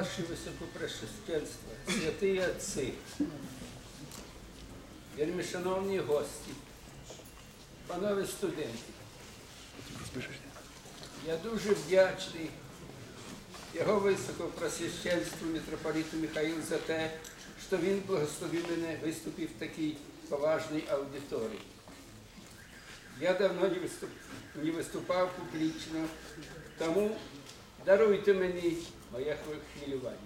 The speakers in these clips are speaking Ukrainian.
ваше високопресвященство, святі отці, вельмишановні гості, панове студенти, я дуже вдячний його високопресвященству митрополіту Михаїлу за те, що він благословив мене виступив в такій поважній аудиторії. Я давно не виступав публічно, тому даруйте мені моє хвилювання.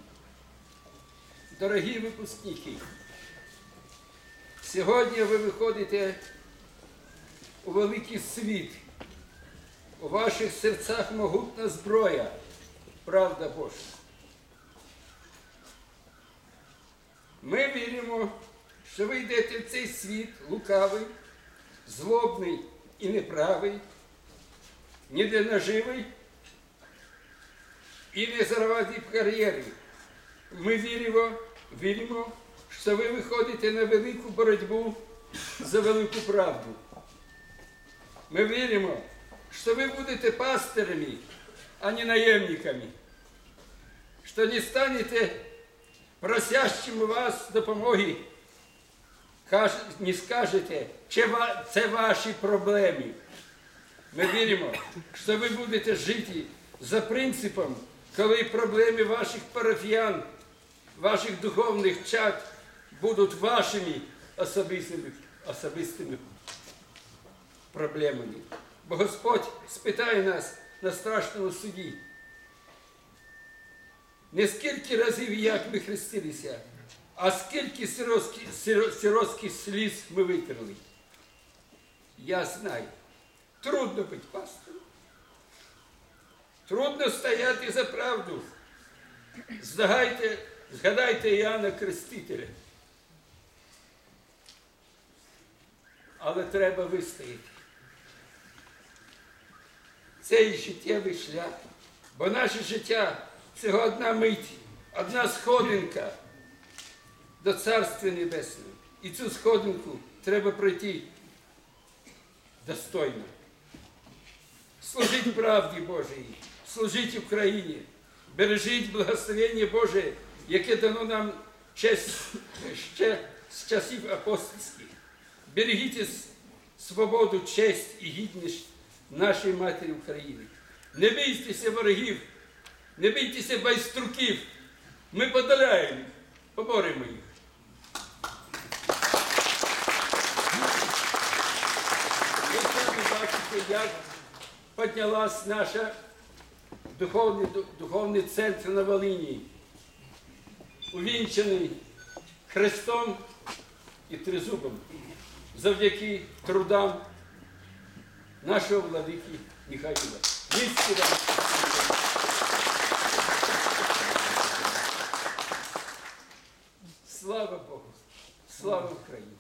Дорогі випускники, сьогодні ви виходите у великий світ. У ваших серцях могутна зброя, правда Божа. Ми віримо, що ви йдете в цей світ лукавий, злобний і неправий, ніде наживий і не заради кар'єри. Ми віримо, віримо, що ви виходите на велику боротьбу за велику правду. Ми віримо, що ви будете пастирами, а не наємниками, що не станете просящим у вас допомоги, не скажете, «Че ва- це ваші проблеми. Ми віримо, що ви будете жити за принципом, коли проблеми ваших парафіян, ваших духовних чад будуть вашими особистими, особистими проблемами. Бо Господь спитає нас на страшному суді. Не скільки разів як ми хрестилися, а скільки сиротських, сиротських сліз ми витерли. Я знаю, трудно бути пастором. Трудно стояти за правду. Згадайте, згадайте Іоанна Крестителя. Але треба вистояти. Цей життєвий шлях. Бо наше життя це одна мить, одна сходинка до Царства Небесного. І цю сходинку треба пройти достойно. Служіть правді Божій, служіть Україні, бережіть благословення Боже, яке дано нам честь ще з часів апостольських. Берегіть свободу, честь і гідність нашої матері України. Не бійтеся ворогів, не бійтеся байструків. Ми подоляємо поборемо їх. Ви бачите, як піднялась наша духовний, духовний центр на Волині, увінчений Христом і тризубом завдяки трудам нашого владики Михайла. Вічки! Слава Богу! Слава Україні!